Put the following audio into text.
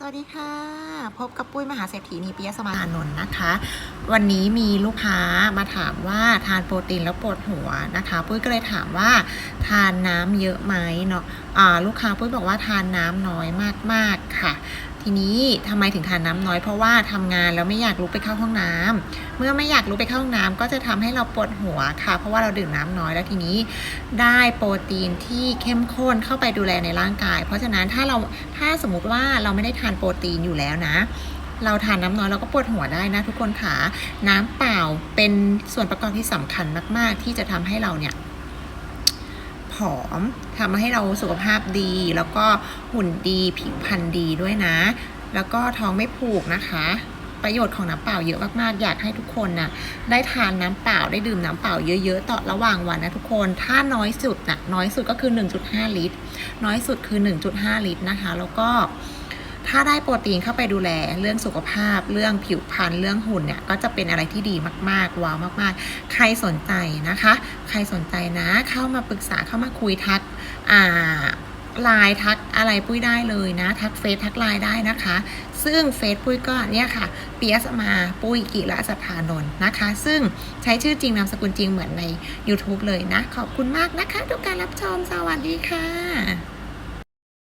สวัสดีค่ะ พบกับปุ้ยมหาเศรษฐีนีปิยสมานนท์นะคะ วันนี้มีลูกค้ามาถามว่าทานโปรตีนแล้วปวดหัวนะคะ ปุ้ยก็เลยถามว่าทานน้ำเยอะไหมเนาะลูกค้าปุ้ยบอกว่าทานน้ำน้อยมากๆค่ะ ทีนี้ทำไมถึงทานน้ำน้อยเพราะว่าทำงานแล้วไม่อยากลุกไปเข้าห้องน้ำเมื่อไม่อยากลุกไปเข้าห้องน้ำก็จะทำให้เราปวดหัวค่ะ เพราะว่าเราดื่มน้ำน้อยแล้วทีนี้ได้โปรตีนที่เข้มข้นเข้าไปดูแลในร่างกาย เพราะฉะนั้นถ้าเราถ้าสมมุติว่าเราไม่ได้ทานโปรตีนอยู่แล้วนะเราทานน้ำน้อยเราก็ปวดหัวได้นะทุกคนค่ะ น้ำเปล่าเป็นส่วนประกอบที่สำคัญมาก ๆ ที่จะทำให้เราเนี่ย ผอมทำให้เราสุขภาพดี แล้วก็หุ่นดีผิวพรรณดีด้วยนะ แล้วก็ท้องไม่ผูกนะคะ ประโยชน์ของน้ำเปล่าเยอะมากๆ อยากให้ทุกคนน่ะได้ทานน้ำเปล่าได้ดื่มน้ำเปล่าเยอะๆต่อระหว่างวันนะทุกคนถ้าน้อยสุดนะน้อยสุดก็คือ 1.5 ลิตร น้อยสุดคือ 1.5 ลิตรนะคะ แล้วก็ ถ้าได้โปรตีนเข้าไปดูแลเรื่องสุขภาพ เรื่องผิวพรรณเรื่องหุ่นเนี่ยก็จะเป็นอะไรที่ดีมากๆว้าวมาก ๆ ใครสนใจนะคะ ใครสนใจนะเข้ามาปรึกษาเข้ามาคุยทักอ่าไลน์ทักอะไรปุ้ยได้เลยนะ ทักเฟซทักไลน์ได้นะคะ ซึ่งเฟซปุ้ยก็เนี่ยค่ะเปียสมาปุ้ยกิระสัทธานนท์นะคะ ซึ่งใช้ชื่อจริงนามสกุลจริงเหมือนใน YouTube เลยนะ ขอบคุณมากนะคะทุกการรับชมสวัสดีค่ะ